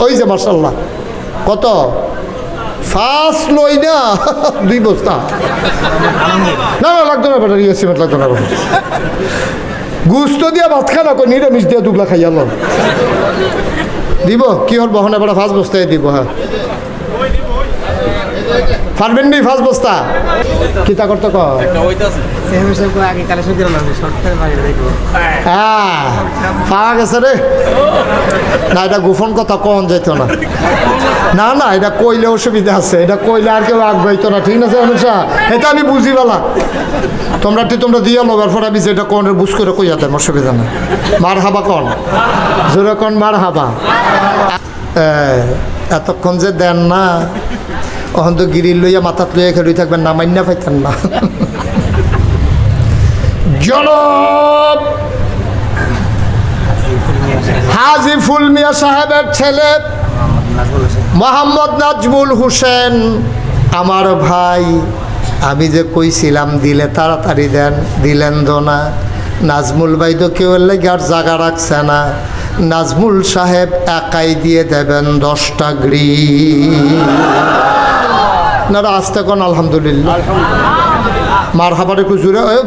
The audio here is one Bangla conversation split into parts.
ওই যে মার্শাল্লাহ কত? ফাঁস লই না দুই বস্তা। না না লাগতো না ব্যাটারি সিমেন্ট লাগতো না। গুস্ত দিয়া ভাত খানা কো নিরামিষ দিয়া দুগলা খাইয়া দিব কি হল বহনে বড় ফাঁস বস্তায় দিব হ্যাঁ। পারবেন নি ফার্স্ট বস্তা? করতে শর্ট টাইম আগে দেখব হ্যাঁ পাওয়া গেছে রে। না, এটা গোপন কথা কন যেত না। না না, এটা কইলে অসুবিধা আছে। এটা কইলে আর কেউ আগ্রহিত না। ঠিক আছে অনুষা এটা আমি বুঝি বলা। তোমরা টি তোমরা দিয়ে লো এরপর আমি যেটা কন বুঝ করে কইয়া দেন অসুবিধা না মার হাবা কন? জোরে কন মার হাবা এতক্ষণ যে দেন না অহন তো গিরিল লইয়া মাথাত লইয়া খেলুই থাকবেন না মান্যা পাইতেন না। জনব! হাজি ফুল মিয়া সাহেবের ছেলে, মোহাম্মদ নাজমুল হোসেন। আমার ভাই, আমি যে কইছিলাম, দিলে তাড়াতাড়ি দেন, দিলেন তো না। নাজমুল ভাই তো কেউ আর জায়গা রাখছে না। নাজমুল সাহেব একাই দিয়ে দেবেন দশটা গ্রি না আসতে কোন, আলহামদুলিল্লাহ। মার হাবার একটু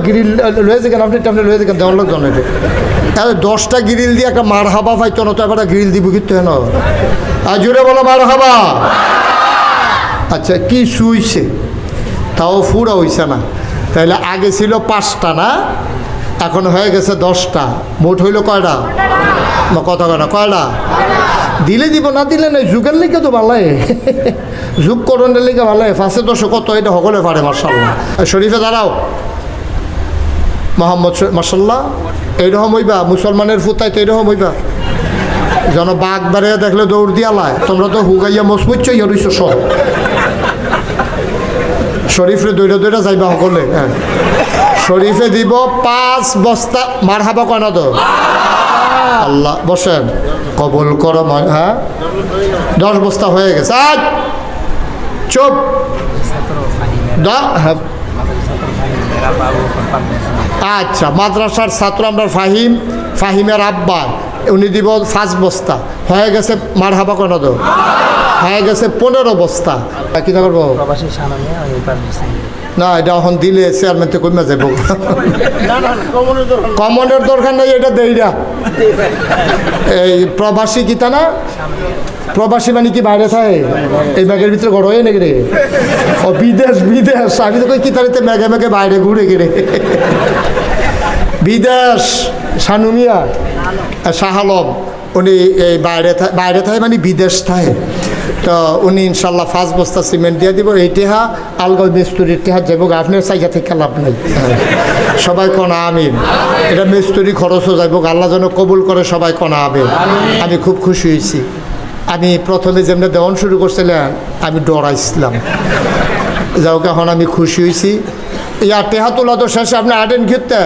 গ্রিল লয়ে যেখানে আপনি টামনে লয়ে যেখানে দেওয়ার লোক তাহলে দশটা গ্রিল দিয়ে একটা মার হাবা পাইতো না, তো এবার গ্রিল দিব কিন্তু হেন? আর জুড়ে বলো মার হাবা আচ্ছা কি শুইছে? তাও ফুরা হইছে না। তাহলে আগে ছিল পাঁচটা না? এখন হয়ে গেছে দশটা। মোট হইল কয়টা? কত কয়টা কয়টা? দিলে দিব, না দিলে নাই, যুগের লিখে তো ভালাই যুগ করণের লিখে ভালাই ফাঁসে দশে কত, এটা সকলে পারে মার্শাল্লাহ শরীফে দাঁড়াও। মোহাম্মদ মার্শাল্লাহ এইরকম হইবা, মুসলমানের ফুতাই তো এইরকম হইবা। যেন বাঘ বাড়ে দেখলে দৌড় দিয়া লায়। তোমরা তো হুগাইয়া মজবুত চাইয়া রইছো সব। শরীফে দৈরা দৈরা যাইবা সকলে হ্যাঁ। শরীফে দিব পাঁচ বস্তা মার হাবা কয় না তো? আল্লাহ, বসেন। কবল কর হ্যাঁ? দশ বস্তা হয়ে গেছে। আজ চুপ! হ্যাঁ। আচ্ছা মাদ্রাসার ছাত্র আমরা ফাহিম, ফাহিমের আব্বা। উনি দিব পাঁচ বস্তা। হয়ে গেছে মার হাবা কেন তো? হয়ে গেছে পনেরো বস্তা। কি করব? না, এটা এখন দিলে চেয়ারম্যান তো কমে যাব কমনের দরকার নাই, এটা দেইরা এই প্রবাসী কিতা না? প্রবাসী মানে কি বাইরে থাকে? এই ব্যাগের ভিতরে গড় হয়ে নাকি রে? ও বিদেশ বিদেশ। আমি তো কই কিতারিতে মেঘে মেঘে বাইরে ঘুরে গেলে। বিদেশ সানুমিয়া শাহ উনি এই বাইরে বাইরে থাকে মানে বিদেশ থাকে। তো উনি ইনশাল্লাহ পাঁচ বস্তা সিমেন্ট দিয়ে দিব। এই টেহা, আলগাল মিস্তুরির টেহা যাব আপনার সাইজা থেকে লাভ নাই। সবাই কনা আমিন। এটা মিস্তুরি খরচও যাইব আল্লাহ যেন কবুল করে, সবাই কনা আমিন। আমি খুব খুশি হয়েছি। আমি প্রথমে যেমনি দেওয়ান শুরু করছিলাম আমি ডরাইছিলাম। যাও এখন আমি খুশি হয়েছি। ইয়া, টেহা তোলা তো শেষে আপনি আটেন ঘিরতে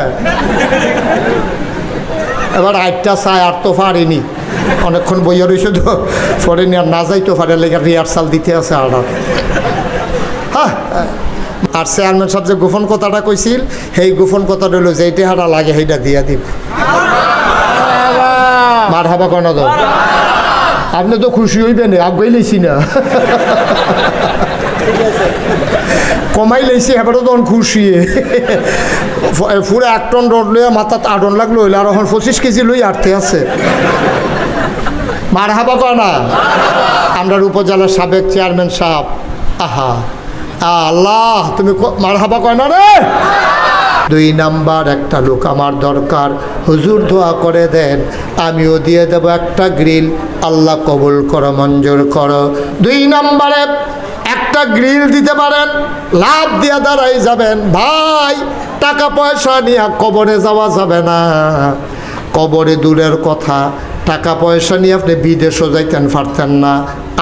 এবার আটটা চায়, আর তো পারিনি। অনেকক্ষণ বইয়া রয়েছে তো, পরে আর না যাইতে পারে, লেগে রিহার্সাল দিতে আছে আর হ্যাঁ আর চেয়ারম্যান সাহেব যে গোপন কথাটা কইছিল, সেই গোপন কথাটা হলো যেইটা হারা লাগে, সেইটা দিয়া দিব। মার হাবা কেন তো? আপনি তো খুশি হইবেন আগুয়াই লেছি না। কমাই লেছি এবারও তখন খুশি। পুরো এক টন রোড লইয়া মাথাত আটন লাগল, হইলে আর এখন পঁচিশ কেজি লই আটতে আছে। মার হাবা না আমরা উপজেলার সাবেক চেয়ারম্যান সাহেব। আহা, আল্লাহ, তুমি মার হাবা না রে। দুই নাম্বার, একটা লোক আমার দরকার। হুজুর দোয়া করে দেন, আমিও দিয়ে দেব একটা গ্রিল। আল্লাহ কবুল করো, মঞ্জুর করো। দুই নাম্বারে, একটা গ্রিল দিতে পারেন, লাভ দিয়ে দাঁড়াই যাবেন। ভাই, টাকা পয়সা নিয়ে কবরে যাওয়া যাবে না। কবরে দূরের কথা টাকা পয়সা নিয়ে আপনি বিদেশও যাইতেন পারতেন না।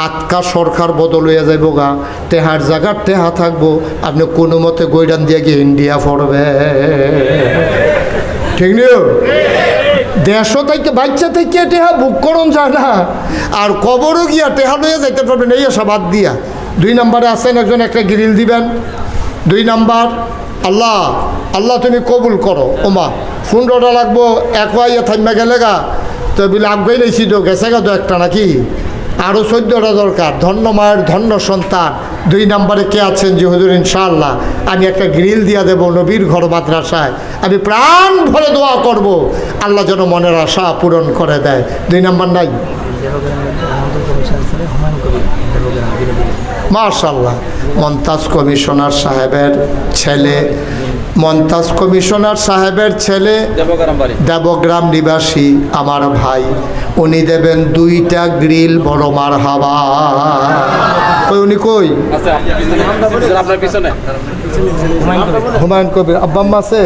আটকা সরকার বদল হয়ে যাইব গা। তেহার জায়গার টেহা থাকব। আপনি কোনো মতে গৈডান দিয়ে গিয়ে ইন্ডিয়া পড়বে ঠিক নিও দেশও থেকে বাচ্চা থেকে টেহা বুক করুন যায় না। আর কবরও গিয়া টেহা লইয়া যাইতে পারবেন, এই সব বাদ দিয়া। দুই নম্বরে আছেন একজন, একটা গ্রিল দিবেন। দুই নাম্বার, আল্লাহ আল্লাহ তুমি কবুল করো। ওমা, পনেরোটা লাগবো, এক ইয়ে থাইমা গেলে গা। তো বিলে আগাই লইছি তো, গেছে গা তো একটা নাকি? আরও চোদ্দোটা দরকার। ধন্য মায়ের ধন্য সন্তান। দুই নম্বরে কে আছেন যে হুজুর, ইনশাআল্লাহ। আমি একটা গ্রিল দিয়া দেব নবীর ঘর মাদ্রাসায়। আমি প্রাণ ভরে দোয়া করব। আল্লাহ যেন মনের আশা পূরণ করে দেয়। দুই নম্বর নাই? মার্শাল্লাহ মন্তাজ কমিশনার সাহেবের ছেলে মন্তাজ কমিশনার সাহেবের ছেলে দেবগ্রাম নিবাসী আমার ভাই। উনি দেবেন দুইটা গ্রিল বড় মার হাবা কই উনি কই? হুমায়ুন কবির। আব্বা আম্মা আছে?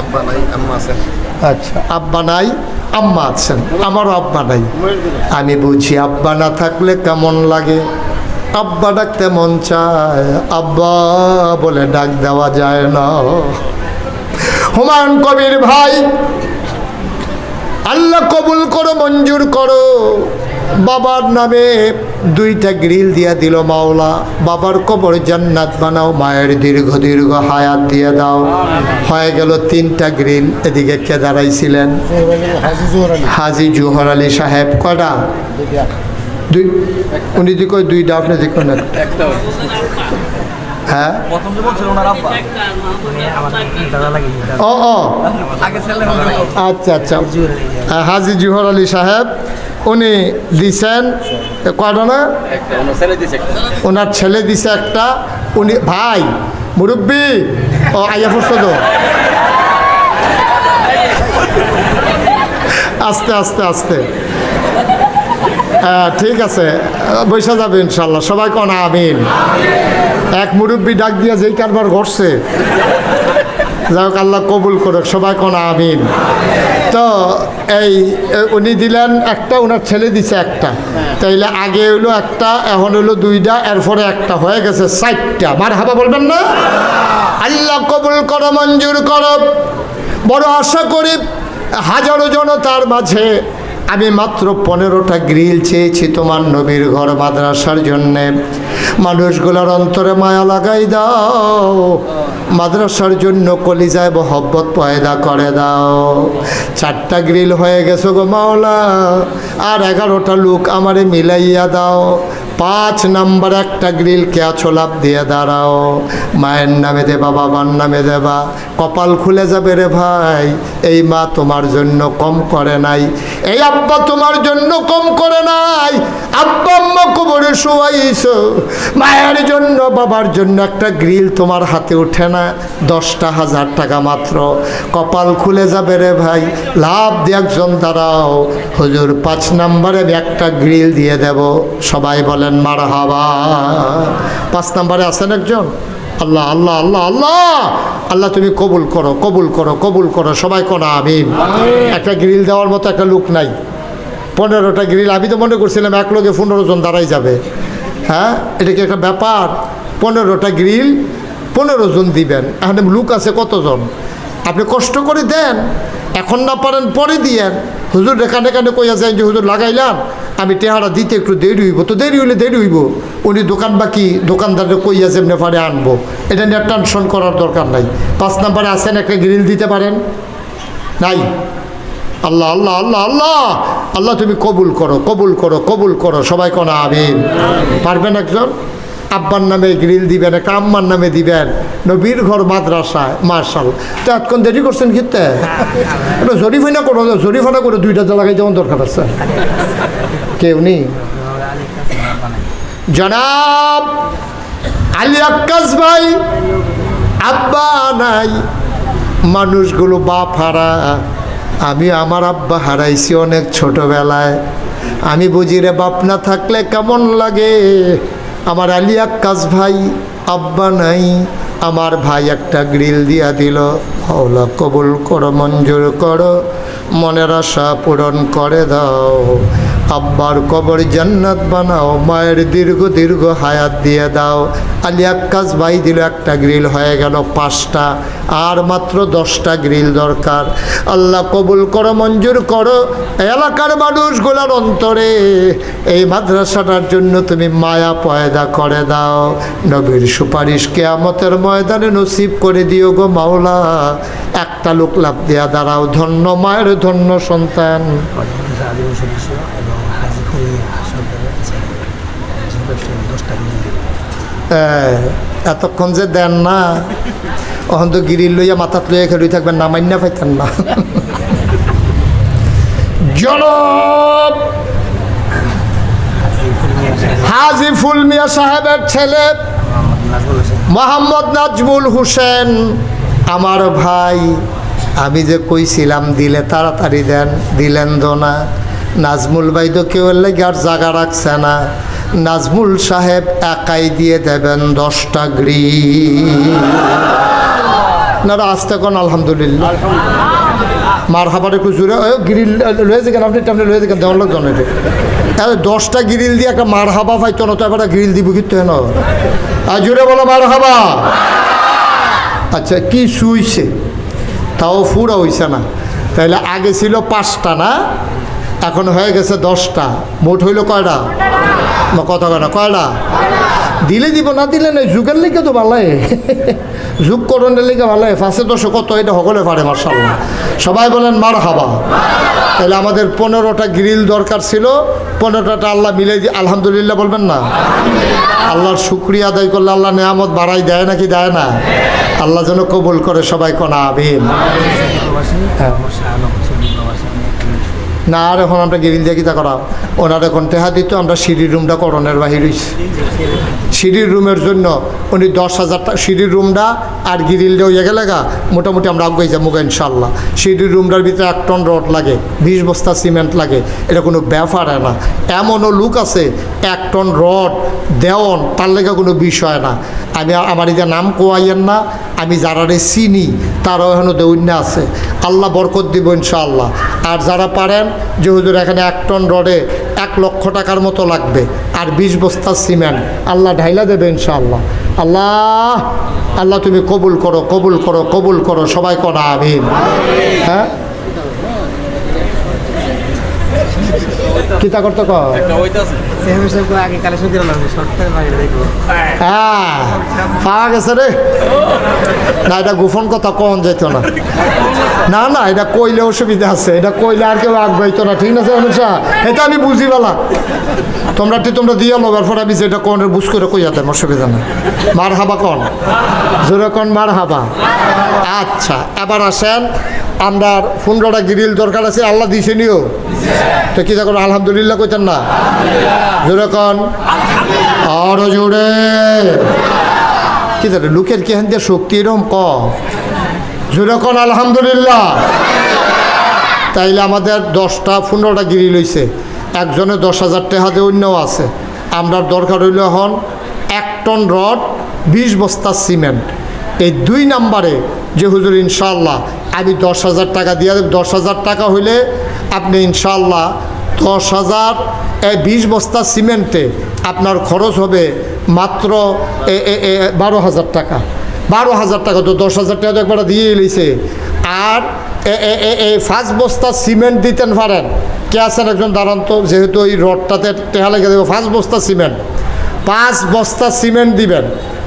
আব্বা নাই আম্মা আছে। আচ্ছা আব্বা নাই আম্মা আছেন। আমারও আব্বা নাই। আমি বুঝি আব্বা না থাকলে কেমন লাগে? আব্বা ডাকতে মন চায়। আব্বা বলে ডাক দেওয়া যায় না। হুমায়ুন কবির ভাই, আল্লাহ কবুল করো, মঞ্জুর করো। বাবার নামে দুইটা গ্রিল দিয়া দিল মাওলা। বাবার কবর জান্নাত বানাও, মায়ের দীর্ঘ দীর্ঘ হায়াত দিয়ে দাও। হয়ে গেল তিনটা গ্রিল, এদিকে কে দাঁড়াইছিলেন হাজি জুহর আলী সাহেব কটা দুই উনি দিক দুইটা আপনি দিক একটা হ্যাঁ? প্রথম যে বলছিল ওনার আব্বা উনি আমার দাদা লাগে ও ও। আচ্ছা আচ্ছা। হ্যাঁ, হাজি জুহর আলী সাহেব উনি দিছেন কয়টা না? ছেলে দিছে একটা। ওনার ছেলে দিছে একটা উনি ভাই মুরব্বী ও আইয়া তো? আস্তে আস্তে আস্তে। হ্যাঁ ঠিক আছে। বৈশা যাবে ইনশাল্লাহ। সবাই কোন, আমিন। এক মুরব্বী ডাক দিয়া যেই কারবার ঘটছে, যাই হোক আল্লাহ কবুল করুক। সবাই কোন, আমিন। তো এই উনি দিলেন একটা ওনার ছেলে দিছে একটা। তাইলে আগে হইল একটা, এখন হইল দুইটা, এরপরে একটা। হয়ে গেছে চারটা। মার হাবা বলবেন না? আল্লাহ কবুল করো, মঞ্জুর করো। বড় আশা করি হাজারো জনতার মাঝে আমি মাত্র পনেরোটা গ্রিল চেয়েছি তোমার নবীর ঘর মাদ্রাসার জন্যে। মানুষগুলোর অন্তরে মায়া লাগাই দাও। মাদ্রাসার জন্য কলিজায় মহব্বত পয়দা করে দাও। চারটা গ্রিল হয়ে গেছো গো মাওলা, আর এগারোটা লোক আমারে মিলাইয়া দাও। পাঁচ নাম্বার একটা গ্রিল কেয়া ছোলাপ দিয়ে দাঁড়াও। মায়ের নামে দেবা, বাবার নামে দেবা। কপাল খুলে যাবে রে ভাই, এই মা তোমার জন্য কম করে নাই। এই আব্বা তোমার জন্য কম করে নাই। আব্বা কবরে শোয়াইছো। মায়ের জন্য, বাবার জন্য একটা গ্রিল তোমার হাতে ওঠে না দশটা হাজার টাকা মাত্র। কপাল খুলে যাবে রে ভাই লাভ দিয়ে একজন দাঁড়াও। হুজুর পাঁচ নাম্বারে একটা গ্রিল দিয়ে দেব। সবাই বলেন মার হাবা পাঁচ নাম্বারে আছেন একজন? আল্লাহ আল্লাহ আল্লাহ আল্লাহ! আল্লাহ তুমি কবুল করো কবুল করো কবুল করো। সবাই করো আমিন। একটা গ্রিল দেওয়ার মতো একটা লুক নাই। পনেরোটা গ্রিল আমি তো মনে করছিলাম এক লোকে পনেরো জন দাঁড়াই যাবে। হ্যাঁ এটা কি একটা ব্যাপার? পনেরোটা গ্রিল পনেরো জন দিবেন। এখানে লুক আছে কতজন? আপনি কষ্ট করে দেন, এখন না পারেন পরে দিয়েন। হুজুর এখানে এখানে কইয়া যায় যে, হুজুর লাগাইলাম, আমি টেহারা দিতে একটু দেরি হইব। তো দেরি হইলে দেরি হইব। উনি দোকান বাকি দোকানদারে কইয়া যেমনি পারে আনব। এটা নিয়ে টেনশন করার দরকার নাই। পাঁচ নাম্বারে আসেন একটা গ্রিল দিতে পারেন? নাই? আল্লাহ আল্লাহ আল্লাহ আল্লাহ! আল্লাহ তুমি কবুল করো কবুল করো কবুল করো। সবাই কোন, আমিন। পারবেন একজন? আব্বার নামে গ্রিল দিবেন একটা আম্মার নামে দিবেন। নবীর ঘর মাদ্রাসায় মার্শাল তো এতক্ষণ দেরি করছেন কিতে এটা জরিফানা করো জরিফানা করে দুইটা লাগাই যেমন দরকার আছে। কেউ নেই। জনাব আলী আক্কাস ভাই, আব্বা নাই, মানুষগুলো বাপ হারা। আমি আমার আব্বা হারাইছি অনেক ছোটবেলায়। আমি বুঝি রে বাপ না থাকলে কেমন লাগে? আমার আলী আক্কাস ভাই, আব্বা নাই, আমার ভাই একটা গ্রিল দিয়া দিল। হওলা কবুল করো, মঞ্জুর করো, মনের আশা পূরণ করে দাও। আব্বার কবর জান্নাত বানাও, মায়ের দীর্ঘ দীর্ঘ হায়াত দিয়ে দাও। আলী আক্কাস ভাই দিল একটা গ্রিল, হয়ে গেল পাঁচটা। আর মাত্র দশটা গ্রিল দরকার। আল্লাহ কবুল করো, মঞ্জুর করো, এলাকার মানুষগুলোর অন্তরে। এই মাদ্রাসাটার জন্য তুমি মায়া পয়দা করে দাও। নবীর সুপারিশ কেয়ামতের ময়দানে নসিব করে দিও গো মাওলা। একটা লোক লাভ দেয়া দাঁড়াও, ধন্য মায়ের ধন্য সন্তান আদিবাসী সদস্য এবং হাজি করিমিয়া সরকারের ছেলে এতক্ষণ যে দেন না, অহন তো গিরিল লইয়া মাথাত লইয়া খেলুই থাকবেন না মান্যা পাইতেন না। জনব হাজি ফুল মিয়া সাহেবের ছেলে, মোহাম্মদ নাজমুল হোসেন, আমার ভাই, আমি যে কইছিলাম, দিলে তাড়াতাড়ি দেন, দিলেন তো না। নাজমুল ভাই তো কেউ লেগে আর জায়গা রাখছে না। নাজমুল সাহেব একাই দিয়ে দেবেন দশটা গ্রি না আসতে কোন আলহামদুলিল্লাহ। মার হাবার একটু জুড়ে গ্রিল লয়ে যেখানে আপনি টামনে লয়ে যেখানে দেওয়ার লোক জনে দশটা গ্রিল দিয়ে একটা মার হাবা পাইতো না, তো এবার গ্রিল দিব কিন্তু হেন? আর জুড়ে বলো মার হাবা আচ্ছা কি শুইছে? তাও ফুরা হইছে না। তাহলে আগে ছিল পাঁচটা, না? এখন হয়ে গেছে দশটা। মোট হইল কয়টা? কত কয়টা কয়টা? দিলে দিব, না দিলে নেই, যুগের লিখে তো ভালোই যুগ করণের লিখে ভালোই ফাঁসে দশে কত এটা সকলে পারে মার্শাল্লাহ সবাই বলেন মার হাবা তাহলে আমাদের পনেরোটা গ্রিল দরকার ছিল। পনেরোটা আল্লাহ মিলে দিয়ে আলহামদুলিল্লাহ বলবেন না? আল্লাহর শুক্রিয়া আদায় করলে আল্লাহ নেয়ামত বাড়াই দেয় নাকি দেয় না? আল্লাহ যেন কবুল করে সবাই কোনা আবিন হ্যাঁ। না, আর এখন আমরা গিরিল দিয়ে করা ওনার এখন টেহা দিত, আমরা সিঁড়ির রুমটা করণের বাহির হইছি। সিঁড়ির রুমের জন্য উনি দশ হাজার টাকা সিঁড়ির রুমটা আর গিরিলটা হইয়া গেলে গা, মোটামুটি আমরা আগে যাব ইনশাল্লাহ সিঁড়ির রুমটার ভিতরে এক টন রড লাগে, বিশ বস্তা সিমেন্ট লাগে, এটা কোনো ব্যাপার হয় না। এমনও লুক আছে, এক টন রড দেওয়ন, তার লেগে কোনো বিষয় না। আমি আমার এটা নাম কোয়াইয়েন না, আমি যারারে চিনি, তারাও এখনও দৌন্য আছে। আল্লাহ বরকত দিব ইনশাআল্লাহ। আর যারা পারেন যে হুজুর, এখানে এক টন রডে এক লক্ষ টাকার মতো লাগবে আর বিশ বস্তা সিমেন্ট। আল্লাহ ঢাইলা দেবে ইনশাআল্লাহ। আল্লাহ আল্লাহ তুমি কবুল করো কবুল করো কবুল করো। সবাই করো আমিন। হ্যাঁ? কিতা করতে হ্যাঁ পাওয়া রে। না, এটা গোপন কথা, কন যেত না। না না, এটা কইলে অসুবিধা আছে। এটা কইলে আর কেউ আগ্রহিত না, ঠিক আছে অনুষা এটা আমি বুঝি বেলা। তোমরা ঠিক তোমরা দিয়ে লো এরপর আমি যেটা কন বুঝ করে কইয়া দেন, অসুবিধা না মার হাবা কন? জোরে কন মার হাবা আচ্ছা এবার আসেন। আমরা পনেরোটা গ্রিল দরকার আছে, আল্লাহ দিছে নিও। তো কি দেখুন আলহামদুলিল্লাহ কইতেন না? জোরে কন? আরও জোরে। কি জানে লোকের কি দিয়ে শক্তি এরকম কম জোরে আলহামদুলিল্লাহ। তাইলে আমাদের দশটা, পনেরোটা গিরি লইছে। একজনে দশ হাজার টাকা দিয়ে আছে। আমরা দরকার হইল এখন এক টন রড, বিশ বস্তা সিমেন্ট। এই দুই নাম্বারে যে হুজুর ইনশাল্লাহ আমি দশ হাজার টাকা দিয়ে দেব। দশ হাজার টাকা হইলে আপনি ইনশাল্লাহ দশ হাজার, এই বিশ বস্তা সিমেন্টে আপনার খরচ হবে মাত্র বারো হাজার টাকা। বারো হাজার টাকা তো দশ হাজার টাকা তো একবার দিয়ে লইছে। আর পাঁচ বস্তা সিমেন্ট দিতেন পারেন। কে আছেন একজন দাঁড়ান তো, যেহেতু ওই রডটাতে টেহা লেগে দেবো ফার্স্ট বস্তা সিমেন্ট। পাঁচ বস্তা সিমেন্ট দিবেন।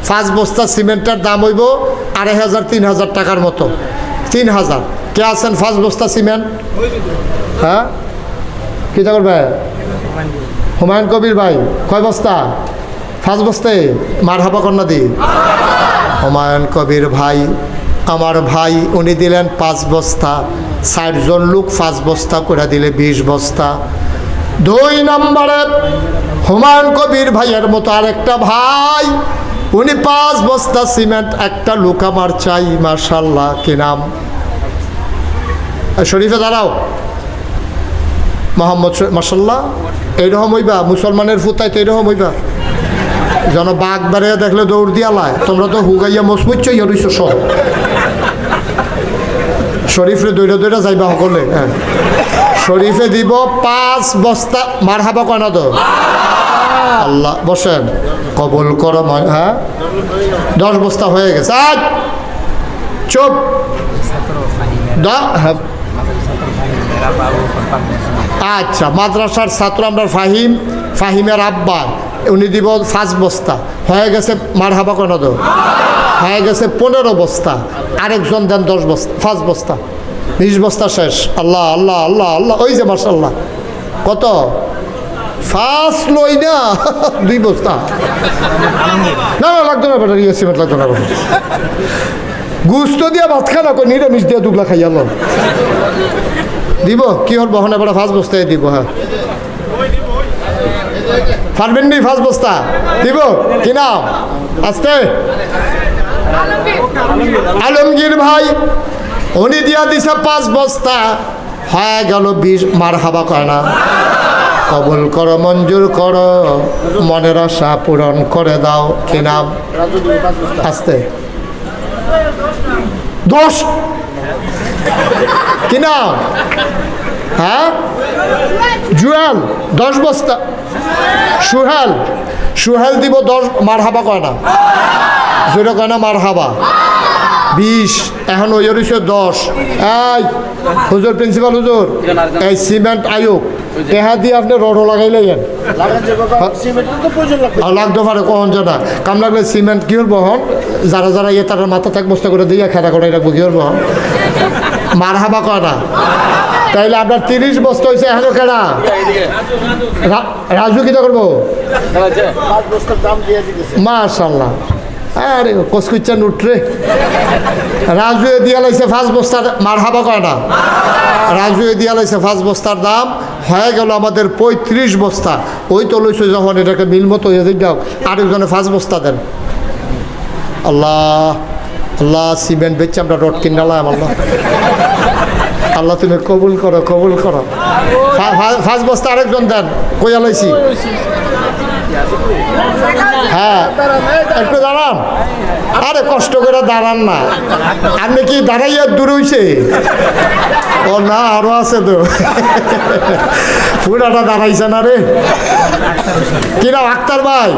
পাঁচ বস্তা সিমেন্টের দাম হইব আড়াই হাজার, তিন হাজার টাকার মতো। তিন হাজার। কে আছেন পাঁচ বস্তা সিমেন্ট? হ্যাঁ? কী করবে হুমায়ুন কবির ভাই। কয় বস্তা? পাঁচ বস্তায় মার হাবা কন্যা দি। হুমায়ুন কবির ভাই, আমার ভাই, উনি দিলেন পাঁচ বস্তা, ষাটজন লোক পাঁচ বস্তা করে দিলে বিশ বস্তা। দুই নম্বরে হুমায়ুন কবির ভাইয়ের মতো আরেকটা ভাই, উনি পাঁচ বস্তা সিমেন্ট, একটা লোক আমার চাই মার্শাল্লাহ কি নাম? শরীফে দাঁড়াও। মোহাম্মদ মাসাল্লাহ এইরকম হইবা, মুসলমানের ফুতাই তো এইরকম হইবা। যেন বাঘ বেড়ে দেখলে দৌড় দিয়া লায়, তোমরা তো হুগাইয়া মজবুত চাই রইছ সব। শরীফে দৈরা দৈরা যাইবা সকলে হ্যাঁ। শরীফে দিব পাঁচ বস্তা মার হাবা কয় না তো? আল্লাহ, বসেন। কবল করো হ্যাঁ? দশ বস্তা হয়ে গেছে। আজ! চুপ! হ্যাঁ। আচ্ছা মাদ্রাসার ছাত্র আমরা ফাহিম, ফাহিমের আব্বা। উনি দিব পাঁচ বস্তা। হয়ে গেছে মার হাবা কেন তো। হয়ে গেছে পনেরো বস্তা। আরেকজন দেন দশ বস্তা, পাঁচ বস্তা। বিশ বস্তা শেষ। আল্লাহ আল্লাহ আল্লাহ আল্লাহ। ওই যে মার্শাল্লাহ কত? ফার্স্ট লই না, দুই বস্তা। না না, লাগতো না না দিয়া ভাত খানা কই নিরামিষ দিয়া দুগলা খাইয়া দিব, কি হল বহনে বেটা ফার্স্ট বস্তায় দিব হ্যাঁ। পারবেন নি ফার্স্ট বস্তা? দিব? কি নাম? আসতে। আলমগীর ভাই, উনি দিয়া দিছে পাঁচ বস্তা। হয়ে গেল বিষ মার হাবা কয় না। কবল করো, মঞ্জুর করো, মনের আশা পূরণ করে দাও। কি নাম? আসতে। দোষ? কি নাম? হ্যাঁ? জুয়েল, দশ বস্তা। সুহাল সুহাল দিব দশ মার হাবা কয় না? জোরে কয় না মার হাবা বিশ, এখন ওই হইছে দশ। এই, হুজুর প্রিন্সিপাল, হুজুর। এই সিমেন্ট আয়োগ। এহা দিয়ে আপনি রডও লাগাইলেন আর লাগতে পারে, কখন জানা কাম লাগলে সিমেন্ট কি হল বহন যারা যারা ইয়ে তারা মাথা থাক বস্তা করে দিয়ে খেলা করে রাখব, কি হল বহন মার হাবা কয় না? তাইলে আপনার তিরিশ বস্তা হয়েছে এখনও কেনা। রাজু কিটা করব? মাশাল্লাহ। আরে কসকুচ্চা নুটরে রাজু দিয়া লাইছে ফার্স্ট বস্তার মার হাবা কয় না? রাজু দিয়া লাইছে ফার্স্ট বস্তার দাম। হয়ে গেল আমাদের পঁয়ত্রিশ বস্তা। ওই তো লইছে যখন এটাকে মিল মতো হয়ে যাও আরেকজনে ফার্স্ট বস্তা দেন। আল্লাহ আল্লাহ, সিমেন্ট বেচছে আমরা রড কিনালাম আল্লাহ। আল্লাহ তুমি কবুল করো কবুল করো। ফার্স্ট বস্তা আরেকজন দেন কইয়া লাইছি হ্যাঁ একটু দাঁড়ান। আরে কষ্ট করে দাঁড়ান না। আপনি কি দাঁড়াইয়া দূর হইছে? ও না আরও আছে তো। পুরাটা দাঁড়াইছে না রে। কিনা আক্তার ভাই?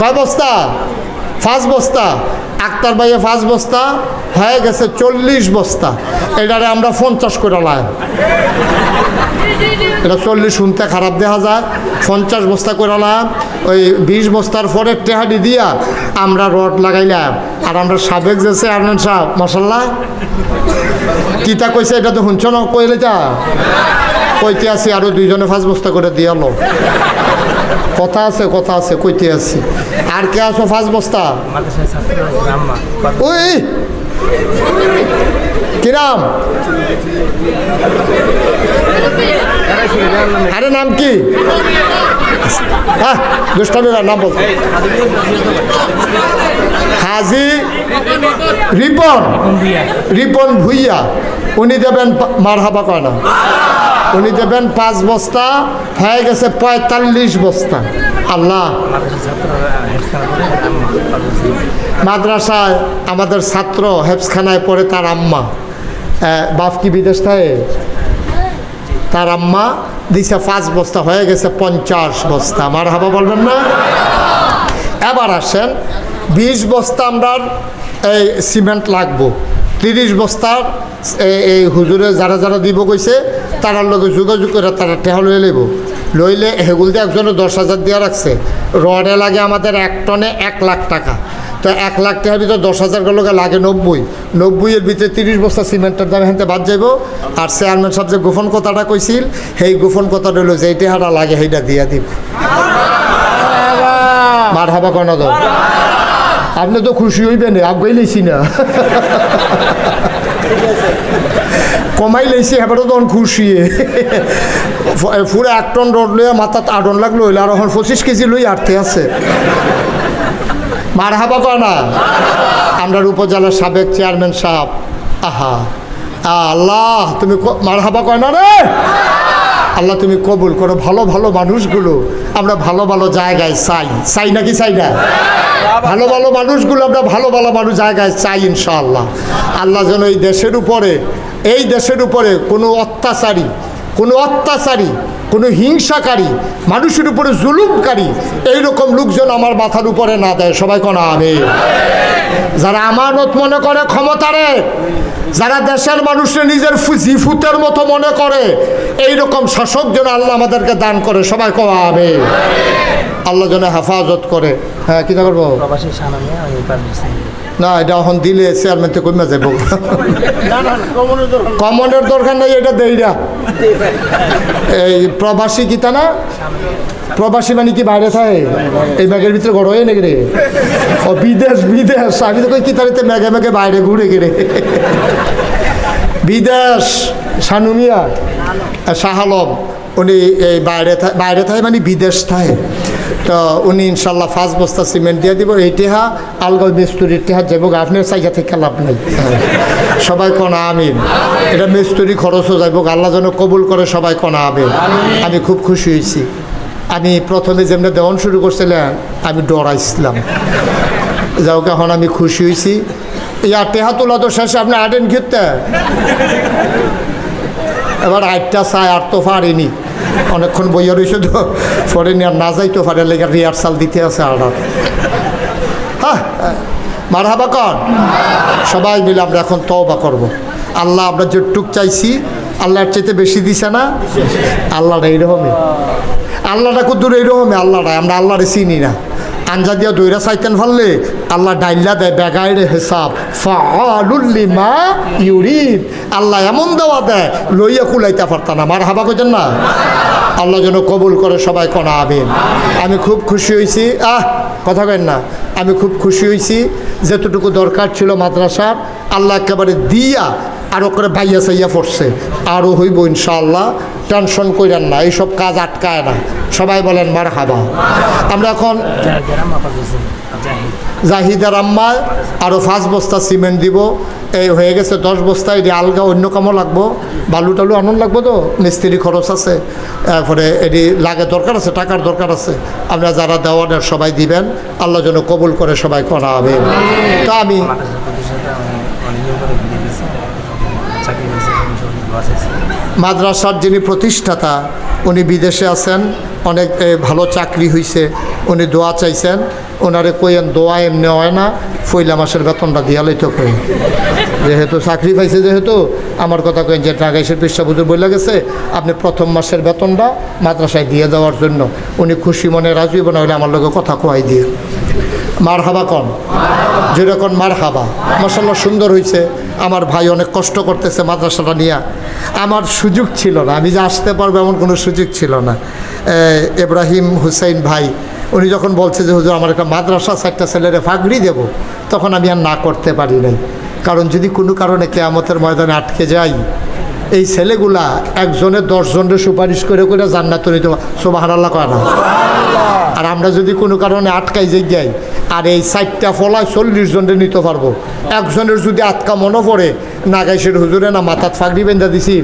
কয় বস্তা? ফার্স্ট বস্তা। আক্তার ভাইয়ে ফার্স্ট বস্তা, হয়ে গেছে চল্লিশ বস্তা। এটারে আমরা পঞ্চাশ করে লাই এটা চল্লিশ শুনতে খারাপ দেখা যায়। পঞ্চাশ বস্তা করে করালাম ওই বিশ বস্তার পরে টেহাডি দিয়া আমরা রড লাগাইলাম। আর আমরা সাবেক যে চেয়ারম্যান সাহেব মশাল্লা কিতা কইছে এটা তো শুনছ না? কইলে যা। কইতে আছি আরও দুইজনে পাঁচ বস্তা করে দিয়ালো কথা আছে কথা আছে, কইতে আছে। আর কে আছো পাঁচ বস্তা? ওই কিরাম? আরে নাম কি? নাম বল। হাজি রিপন রিপন ভুইয়া। উনি দেবেন মার হাবা কয় না উনি দেবেন পাঁচ বস্তা, হয়ে গেছে পঁয়তাল্লিশ বস্তা। আল্লাহ। মাদ্রাসায় আমাদের ছাত্র হেফসখানায় পড়ে তার আম্মা। বাপ কি বিদেশ থাকে? তার আম্মা দিছে পাঁচ বস্তা, হয়ে গেছে পঞ্চাশ বস্তা। আমার হাবা বলবেন না? এবার আসেন, বিশ বস্তা আমরা এই সিমেন্ট লাগবো। তিরিশ বস্তার এই- হুজুরে যারা যারা দিব কইছে তারার লগে যোগাযোগ করে তারা টেহা লইয়ে লইব লইলে হেগুল দিয়ে একজনে দশ হাজার দিয়ে রাখছে রডে লাগে আমাদের এক টনে এক লাখ টাকা। তো এক লাখ টাকার ভিতরে দশ হাজার লোকে লাগে নব্বই নব্বইয়ের ভিতরে তিরিশ বস্তা সিমেন্টের দাম হেনতে বাদ যাইব। আর চেয়ারম্যান সাহেব যে গোপন কথাটা কইছিল সেই গোপন কথাটা হলো যে টেহাটা লাগে, সেইটা দিয়া দিব মার হাবা কয় না আপনি তো খুশি হইবেন? আগাই লইছি না। কমাই লইছি হেবার তখন খুশিয়ে পুরো এক টন রড লইয়া মাথাত আডন লাগল হইলে আর এখন পঁচিশ কেজি লই আটতে আছে। মার হাবা না আমরা উপজেলার সাবেক চেয়ারম্যান সাহেব আহা। আল্লাহ, তুমি মার হাবা কয় না? রে আল্লাহ তুমি কবুল করো। ভালো ভালো মানুষগুলো আমরা ভালো ভালো জায়গায় চাই। চাই নাকি চাই না? ভালো ভালো মানুষগুলো আমরা ভালো ভালো মানুষ জায়গায় চাই ইনশাআল্লাহ। আল্লাহ যেন এই দেশের উপরে, এই দেশের উপরে কোনো অত্যাচারী কোনো অত্যাচারী, কোনো হিংসাকারী, মানুষের উপরে জুলুমকারী, এইরকম লোকজন আমার মাথার উপরে না দেয়। সবাই কোনো আমি যারা আমানত মনে করে ক্ষমতারে, যারা দেশের মানুষের নিজের জিফুতের মতো মনে করে এই রকম শাসক যেন আল্লাহ আমাদেরকে দান করে, সবাই আমি আল্লাহ যেন হেফাজত করে। হ্যাঁ কী করব? না, এটা এখন দিলে চেয়ারম্যান তো কমে না কমনের দরকার নেই। এটা দেই এই প্রবাসী গীতা না? প্রবাসী মানে কি বাইরে থাকে? এই ব্যাগের ভিতরে গড় হয়ে নাকি রে? ও বিদেশ বিদেশ। আমি তো কি তারিতে মেঘে মেঘে বাইরে ঘুরে গেলে বিদেশ সানুমিয়া শাহ আলম, উনি এই বাইরে বাইরে থাকে মানে বিদেশ থাকে। তো উনি ইনশাল্লাহ ফার্স্ট বস্তা সিমেন্ট দিয়ে দিব। এই টেহা, আলগাল মিস্তুরির টেহা যাব আপনার সাইজা থেকে লাভ নেই। সবাই কনা আমিন। এটা মিস্তুরি খরচও যাইব আল্লাহ যেন কবুল করে, সবাই কনা আমিন। আমি খুব খুশি হয়েছি। আমি প্রথমে যেমনি দেওয়ান শুরু করছিলাম আমি ডরাইছিলাম। যাও এখন আমি খুশি হয়েছি। ইয়া, টেহা তোলা তো শেষে আপনি আটেন ঘিরতে এবার আটটা চাই, আর তো পারিনি। অনেকক্ষণ বইয়া রয়েছে তো, পরে নিয়ে না যাইতে পারে, লেগে রিহার্সাল দিতে আছে আর হ্যাঁ মার হাবা কর। সবাই মিলে আমরা এখন তওবা করব। আল্লাহ আমরা যেটুক চাইছি, আল্লাহর চাইতে বেশি দিছে না আল্লাহটা এইরকমই। আল্লাহটা কুদ্দুর এইরকমই আল্লাহটা আমরা আল্লাহরে চিনি না। আঞ্জা দিয়া দইরা চাইতেন ফাললে, আল্লাহ ডাইল্লা দেয় বেগাইরে হিসাব ফালুল্লিমা ইউরিদ। আল্লাহ এমন দেওয়া দেয়, লইয়া কুলাইতে পারতাম না। মার হাবা কইতেন না? আল্লাহ যেন কবুল করে সবাই কনা আবেন আমি খুব খুশি হয়েছি আহ, কথা কেন না। আমি খুব খুশি হয়েছি যেতটুকু দরকার ছিল মাদ্রাসার, আল্লাহ একেবারে দিয়া আরও করে ভাইয়া সাইয়া পড়ছে। আরও হইব ইনশাআল্লাহ, টেনশন কইরেন না, এইসব কাজ আটকায় না। সবাই বলেন মার হাবা আমরা এখন জাহিদার আম্মায় আরও পাঁচ বস্তা সিমেন্ট দিব। এই হয়ে গেছে দশ বস্তা, এটি আলগা অন্য কামও লাগবো। বালু টালু আনন্দ লাগবো তো, মিস্ত্রি খরচ আছে। তারপরে এটি লাগে দরকার আছে, টাকার দরকার আছে। আপনারা যারা দেওয়ানের সবাই দিবেন, আল্লাহ যেন কবুল করে সবাই করা হবে তো আমি মাদ্রাসার যিনি প্রতিষ্ঠাতা, উনি বিদেশে আছেন, অনেক ভালো চাকরি হয়েছে উনি দোয়া চাইছেন ওনারে কইয়েন, দোয়া এমনি হয় না, পয়লা মাসের বেতনটা দিয়ালেই তো কই। যেহেতু চাকরি পাইছে, যেহেতু আমার কথা কইন যে টাকাইশের পেশা বুঝুর বলে গেছে, আপনি প্রথম মাসের বেতনটা মাদ্রাসায় দিয়ে দেওয়ার জন্য, উনি খুশি মনে রাজি না হলে আমার লোকে কথা কোয়াই দিয়ে। মার হাবা কন? যেরকম মার হাবা মশাল্লা সুন্দর হয়েছে আমার ভাই অনেক কষ্ট করতেছে মাদ্রাসাটা নিয়ে। আমার সুযোগ ছিল না আমি যে আসতে পারব এমন কোনো সুযোগ ছিল না। এ, ইব্রাহিম হুসাইন ভাই উনি যখন বলছে যে হুজুর আমার একটা মাদ্রাসা চারটা ছেলেরে ফাগড়ি দেব তখন আমি আর না করতে পারি নাই। কারণ যদি কোনো কারণে কেয়ামতের ময়দানে আটকে যাই এই ছেলেগুলা একজনের দশজনের সুপারিশ করে করে জান্নাত নিতে সোবাহার আল্লাহ কয় না? আর আমরা যদি কোনো কারণে আটকাই যে যাই, আর এই সাইটটা ফলায় চল্লিশ জনের নিতে পারব। একজনের যদি আটকা মনে পড়ে, নাগাইশের হুজুরে না মাথাত ফাগড়ি বেঁধা দিছি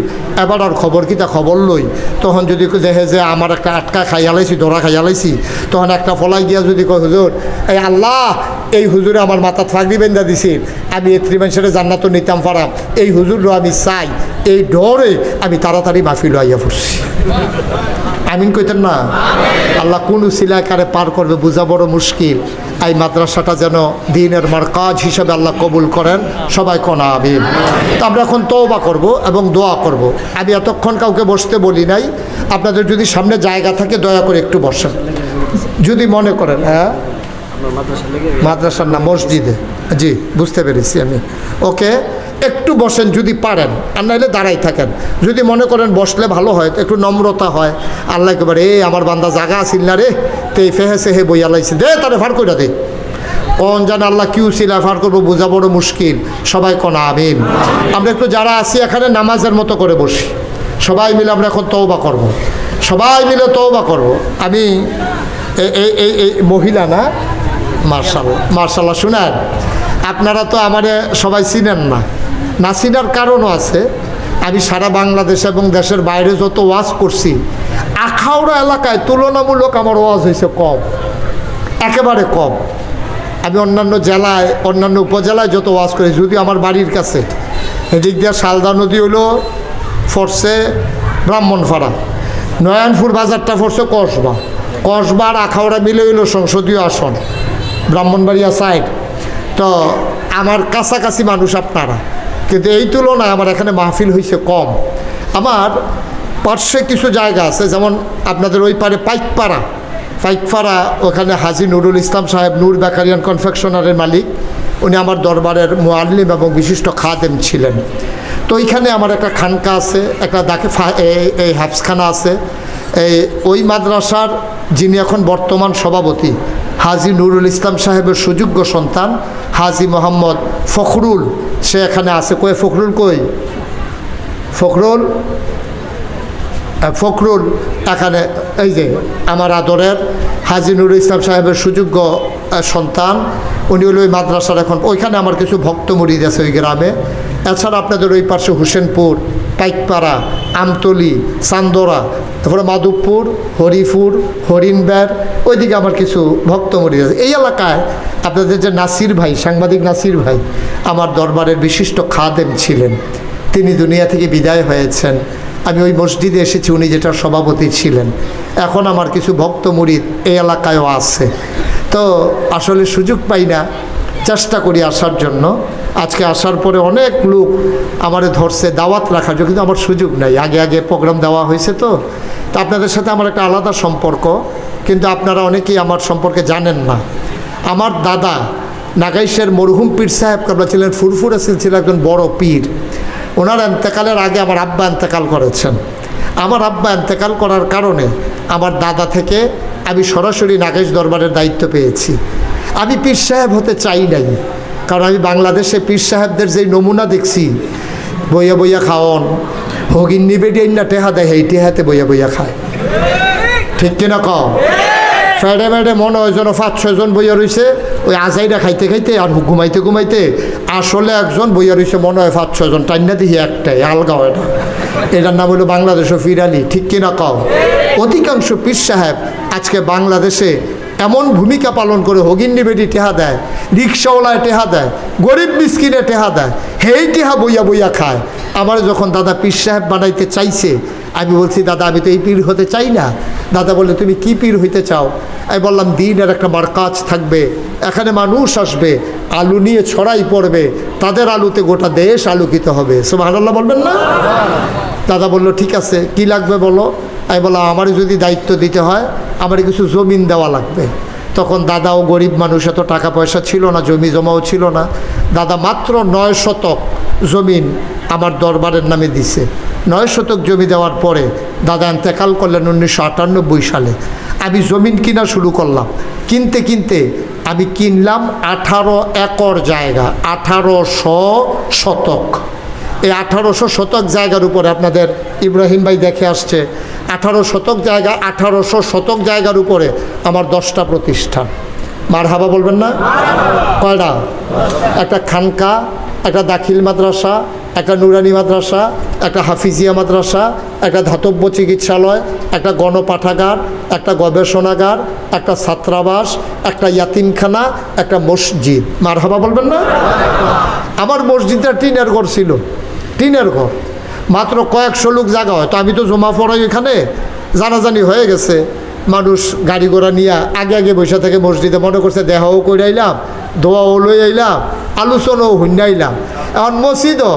এবার আর খবর কিতা খবর লই? তখন যদি দেখে যে আমার একটা আটকা খাইয়ালাইছি ধরা খাইয়ালাইছি তখন একটা ফলাই গিয়া যদি কয়, হুজুর, এই আল্লাহ, এই হুজুরে আমার মাথাত ফাগড়ি বেঁধা দিছি আমি এত্রি মানুষের জান্নাত নিতাম পারাম, এই হুজুরও আমি চাই, এই ডরে আমি তাড়াতাড়ি মাফি লইয়া পড়ছি। আমিন কইতেন না? আল্লাহ কোন সিলাকারে পার করবে বোঝা বড় মুশকিল। এই মাদ্রাসাটা যেন দিনের মার কাজ হিসাবে আল্লাহ কবুল করেন। সবাই কনা আবিন তো আমরা এখন তওবা করব এবং দোয়া করব। আমি এতক্ষণ কাউকে বসতে বলি নাই। আপনাদের যদি সামনে জায়গা থাকে দয়া করে একটু বসেন। যদি মনে করেন হ্যাঁ? মাদ্রাসার না মসজিদে। জি বুঝতে পেরেছি আমি। ওকে? একটু বসেন যদি পারেন, আর নাহলে দাঁড়াই থাকেন। যদি মনে করেন বসলে ভালো হয় একটু নম্রতা হয়। আল্লাহ একেবারে, এ, আমার বান্দা জাগা আসিল না রে, তো এই ফেহে সেহে বই আলাইছি, দে তারে ফার করে দে। কোন জান আল্লাহ কিউ সিলা ফার করব, বোঝা বড় মুশকিল। সবাই কোন, আমিন। আমরা একটু যারা আছি এখানে নামাজের মতো করে বসি। সবাই মিলে আমরা এখন তওবা করব। সবাই মিলে তওবা করব। আমি এই এই এই মহিলা না? মার্শাল, মার্শাল্লাহ, শুনেন। আপনারা তো আমারে সবাই চিনেন না। না চিনার কারণও আছে। আমি সারা বাংলাদেশ এবং দেশের বাইরে যত ওয়াজ করছি, আখাউড়া এলাকায় তুলনামূলক আমার ওয়াজ হয়েছে কম, একেবারে কম। আমি অন্যান্য জেলায়, অন্যান্য উপজেলায় যত ওয়াজ করি যদি আমার বাড়ির কাছে। এদিক দিয়ে শালদা নদী হলো ফরসে ব্রাহ্মণপাড়া। নয়নপুর বাজারটা ফরসে কসবা। কসবা আর আখাউড়া মিলে হইল সংসদীয় আসন, ব্রাহ্মণবাড়িয়া সাইড তো আমার কাছাকাছি মানুষ আপনারা। কিন্তু এই তুলনায় আমার এখানে মাহফিল হয়েছে কম। আমার পার্শ্বে কিছু জায়গা আছে, যেমন আপনাদের ওই পারে পাইকপাড়া। পাইকপাড়া, ওখানে হাজি নুরুল ইসলাম সাহেব, নূর বেকারিয়ান কনফেকশনারের মালিক। উনি আমার দরবারের মোয়াল্লিম এবং বিশিষ্ট খাদেম ছিলেন। তো ওইখানে আমার একটা খানকা আছে, একটা দাকে এই- এই হাফসখানা আছে। এই, ওই মাদ্রাসার যিনি এখন বর্তমান সভাপতি, হাজি নুরুল ইসলাম সাহেবের সুযোগ্য সন্তান, হাজি মোহাম্মদ ফখরুল সে এখানে আছে, কই ফখরুল কই? ফখরুল? ফখরুল এখানে, এই যে আমার আদরের হাজি নুরুল ইসলাম সাহেবের সুযোগ্য সন্তান, উনি হলো ওই মাদ্রাসার এখন, ওইখানে আমার কিছু ভক্ত মরিদ আছে ওই গ্রামে। এছাড়া আপনাদের ওই পাশে হোসেনপুর পাইকপাড়া আমতলি, চান্দোরা, তারপরে মাধবপুর, হরিপুর, হরিণবের, ওইদিকে আমার কিছু ভক্ত মুরিদ আছে। এই এলাকায় আপনাদের যে নাসির ভাই, সাংবাদিক নাসির ভাই, আমার দরবারের বিশিষ্ট খাদেম ছিলেন। তিনি দুনিয়া থেকে বিদায় হয়েছেন। আমি ওই মসজিদে এসেছি, উনি যেটার সভাপতি ছিলেন। এখন আমার কিছু ভক্ত মুরিদ এই এলাকায়ও আছে। তো আসলে সুযোগ পাই না চেষ্টা করি আসার জন্য। আজকে আসার পরে অনেক লোক আমারে ধরছে, দাওয়াত রাখার জন্য, কিন্তু আমার সুযোগ নাই। আগে আগে প্রোগ্রাম দেওয়া হয়েছে তো। তা আপনাদের সাথে আমার একটা আলাদা সম্পর্ক, কিন্তু আপনারা অনেকেই আমার সম্পর্কে জানেন না। আমার দাদা নাগাইশের মরহুম পীর সাহেব কাবলা ছিলেন ফুরফুরে ছিলেন একজন বড় পীর। ওনার এন্তেকালের আগে আমার আব্বা এন্তেকাল করেছেন। আমার আব্বা এন্তেকাল করার কারণে আমার দাদা থেকে আমি সরাসরি নাগেশ দরবারের দায়িত্ব পেয়েছি। আমি পীর সাহেব হতে চাই নাই। কারণ আমি বাংলাদেশে পীর সাহেবদের যেই নমুনা দেখছি, বইয়া বইয়া খাওয়ন, হগিন নিবে না টেহা দেয়, এই টেহাতে বইয়া বইয়া খায়। ঠিক কিনা কও? ফ্যাডে ম্যাডে মনে হয় যেন পাঁচ ছয়জন বইয়া রয়েছে ওই আজাইরা খাইতে খাইতে আর ঘুমাইতে ঘুমাইতে আসলে একজন বইয়া রয়েছে মনে হয় পাঁচ ছয়জন টাইনা দিহি একটাই, আলগা এটা এটার নাম হলো বাংলাদেশ ও ফিরালি ঠিক কিনা কও? অধিকাংশ পীর সাহেব আজকে বাংলাদেশে এমন ভূমিকা পালন করে হগিন্নি বেটি টেহা দেয়, রিক্সাওয়ালায় টেহা দেয়, গরিব মিসকিনে টেহা দেয়, হেই টেহা বইয়া বইয়া খায়। আমার যখন দাদা পীর সাহেব বানাইতে চাইছে, আমি বলছি, দাদা, আমি তো এই পীর হতে চাই না। দাদা বললে, তুমি কি পীর হইতে চাও? আমি বললাম দিনের একটা মার্কাজ থাকবে, এখানে মানুষ আসবে, আলু নিয়ে ছড়াই পড়বে, তাদের আলুতে গোটা দেশ আলোকিত হবে। সব বলবেন না? দাদা বলল, ঠিক আছে, কি লাগবে বলো? আমি বললাম আমার যদি দায়িত্ব দিতে হয়, আমার কিছু জমিন দেওয়া লাগবে। তখন দাদাও গরিব মানুষ, এত টাকা পয়সা ছিল না, জমি জমাও ছিল না। দাদা মাত্র নয় শতক জমিন আমার দরবারের নামে দিছে। নয় শতক জমি দেওয়ার পরে দাদা এন্তেকাল করলেন উনিশশো আটানব্বই সালে। আমি জমিন কিনা শুরু করলাম। কিনতে কিনতে আমি কিনলাম আঠারো একর জায়গা, আঠারোশো শতক। এই আঠারোশো শতক জায়গার উপরে আপনাদের ইব্রাহিম ভাই দেখে আসছে, আঠারো শতক জায়গা আঠারোশো শতক জায়গার উপরে আমার দশটা প্রতিষ্ঠান। মার হাবা বলবেন না? কয়টা? একটা খানকা, একটা দাখিল মাদ্রাসা, একটা নুরানি মাদ্রাসা, একটা হাফিজিয়া মাদ্রাসা, একটা ধাতব্য চিকিৎসালয়, একটা গণপাঠাগার, একটা গবেষণাগার, একটা ছাত্রাবাস, একটা ইয়াতিমখানা, একটা মসজিদ। মার হাবা বলবেন না? আমার মসজিদটা টিনের ঘর ছিল। টিনের ঘর। মাত্র কয়েকশো লোক জায়গা হয়। তো আমি তো জমা পড়াই এখানে। জানাজানি হয়ে গেছে। মানুষ গাড়ি ঘোড়া নিয়ে আগে আগে বসে থেকে মসজিদে মনে করছে, দেহাও করে আইলাম দোয়াও লই আইলাম আলোচনাও হুন্যাইলাম এখন মসজিদও